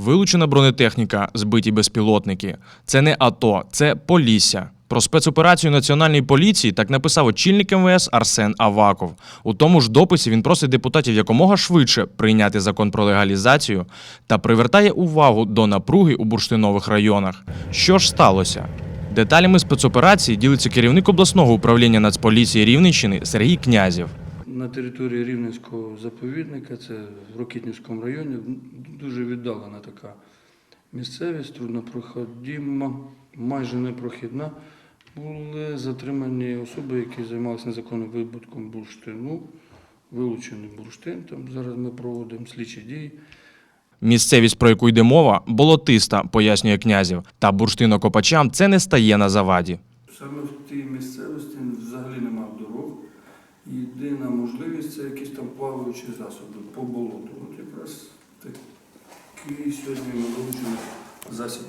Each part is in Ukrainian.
Вилучена бронетехніка, збиті безпілотники. Це не АТО, це Полісся. Про спецоперацію національної поліції так написав очільник МВС Арсен Аваков. У тому ж дописі він просить депутатів якомога швидше прийняти закон про легалізацію та привертає увагу до напруги у бурштинових районах. Що ж сталося? Деталями спецоперації ділиться керівник обласного управління Нацполіції Рівненщини Сергій Князів. На території Рівненського заповідника, це в Рокітнівському районі, дуже віддалена така місцевість, труднопроходима, майже непрохідна. Були затримані особи, які займалися незаконним видобутком бурштину, вилучений бурштин. Там зараз ми проводимо слідчі дії. Місцевість, про яку йде мова, болотиста, пояснює князів. Та бурштинокопачам це не стає на заваді. Саме в тій місцевості взагалі немає. Єдина можливість це якісь там плаваючі засоби по болоту. От якраз такий сьогодні ми вилучили засіб.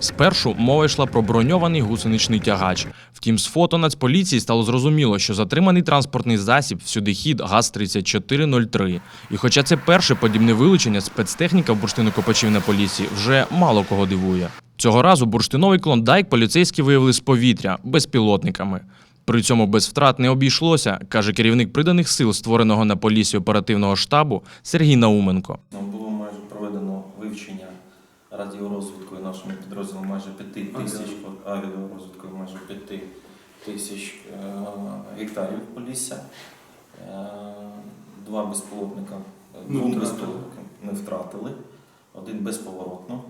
Спершу мова йшла про броньований гусеничний тягач. Втім, з фото Нацполіції стало зрозуміло, що затриманий транспортний засіб всюди хід ГАЗ-3403. І хоча це перше подібне вилучення, спецтехніка в бурштинокопачів на поліції вже мало кого дивує. Цього разу бурштиновий клондайк поліцейські виявили з повітря безпілотниками. При цьому без втрат не обійшлося, каже керівник приданих сил, створеного на полісі оперативного штабу Сергій Науменко. Нам було майже проведено вивчення радіорозвідкою нашими підрозділами майже 5 тисяч авіарозвідкою майже 5 тисяч гектарів Полісся. Е, Два безпілотника, Ми двох втратили. ми втратили, один безповоротно.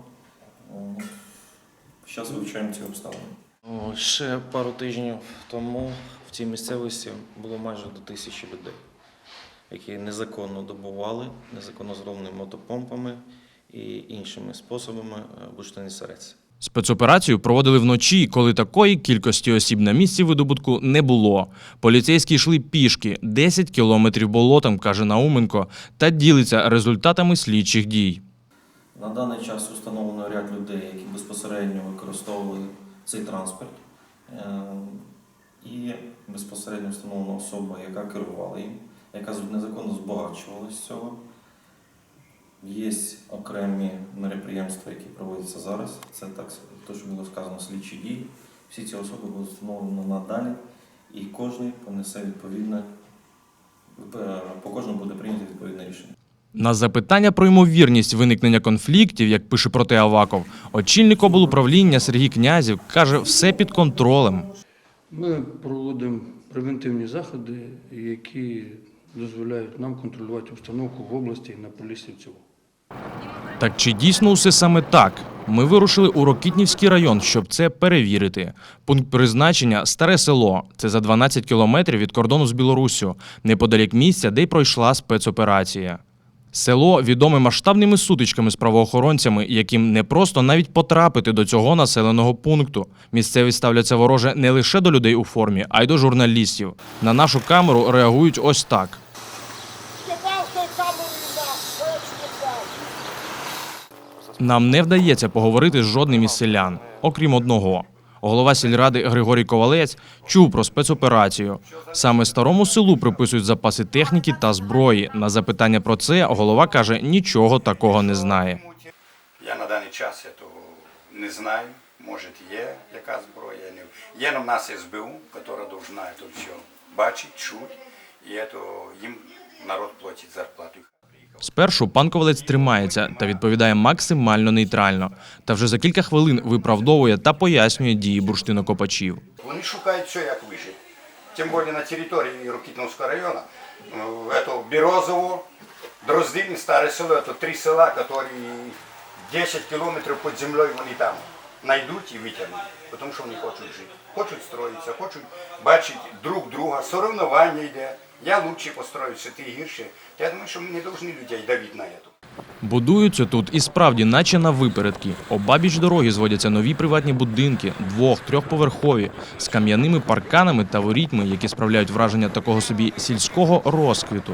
Зараз вивчаємо ці обставини. Ще пару тижнів тому в цій місцевості було майже до тисячі людей, які незаконно добували, незаконно зробленими мотопомпами і іншими способами е, бурштинний сирець. Спецоперацію проводили вночі, коли такої кількості осіб на місці видобутку не було. Поліцейські йшли пішки 10 кілометрів болотом, каже Науменко, та ділиться результатами слідчих дій. На даний час установлено ряд людей, які безпосередньо використовували цей транспорт. Е, І безпосередньо встановлена особа, яка керувала їм, яка незаконно збагачувалася з цього. Є окремі мероприємства, які проводяться зараз. Це так, те, що було сказано, слідчі дії. Всі ці особи будуть встановлені надалі, і кожен понесе відповідне, е, по кожному буде прийнято відповідне рішення. На запитання про ймовірність виникнення конфліктів, як пише про те Аваков, очільник облуправління Сергій Князів каже, все під контролем. Ми проводимо превентивні заходи, які дозволяють нам контролювати обстановку в області і на полісі в цілому. Так чи дійсно усе саме так? Ми вирушили у Рокітнівський район, щоб це перевірити. Пункт призначення старе село. Це за 12 кілометрів від кордону з Білоруссю, неподалік місця, де й пройшла спецоперація. Село відоме масштабними сутичками з правоохоронцями, яким не просто навіть потрапити до цього населеного пункту. Місцеві ставляться вороже не лише до людей у формі, а й до журналістів. На нашу камеру реагують ось так. Нам не вдається поговорити з жодним із селян, окрім одного. Голова сільради Григорій Ковалець чув про спецоперацію. Саме старому селу приписують запаси техніки та зброї. На запитання про це голова каже, нічого такого не знає. Я на даний час я того не знаю. Може є яка зброя. Є на нас СБУ, яка должна це все бачити, чути, і це їм народ платить зарплату. Спершу пан Ковалець тримається та відповідає максимально нейтрально. Та вже за кілька хвилин виправдовує та пояснює дії бурштинокопачів. Вони шукають все, як вижити. Тим більше на території Рокітновського району, е, это Березово, Дроздин, Старе село, це три села, які 10 кілометрів під землею вони там знайдуть і витягнуть, тому що вони хочуть жити. Хочуть строїтися, хочуть бачити друг друга, соревнування йде. Я краще построюся, ти гірше. Я думаю, що ми не повинні людей давити на це. Будуються тут і справді, наче на випередки. Обабіч дороги зводяться нові приватні будинки, двох, трьохповерхові, з кам'яними парканами та ворітьми, які справляють враження такого собі сільського розквіту.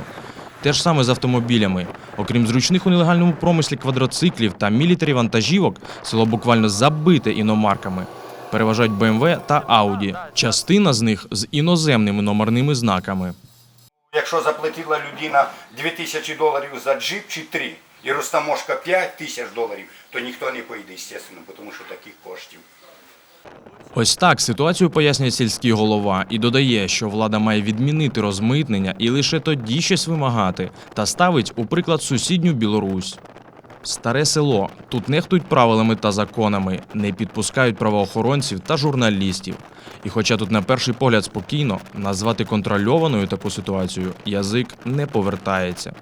Те ж саме з автомобілями. Окрім зручних у нелегальному промислі квадроциклів та мілітарі вантажівок, село буквально забите іномарками. Переважають БМВ та Ауді. Частина з них з іноземними номерними знаками. Якщо заплатила людина 2000 доларів за джип чи 3, і розтаможка 5 тисяч доларів, то ніхто не поїде, звісно, тому що таких коштів. Ось так ситуацію пояснює сільський голова і додає, що влада має відмінити розмитнення і лише тоді щось вимагати, та ставить у приклад сусідню Білорусь. Старе село тут нехтують правилами та законами, не підпускають правоохоронців та журналістів. І хоча тут на перший погляд спокійно, назвати контрольованою таку ситуацію язик не повертається.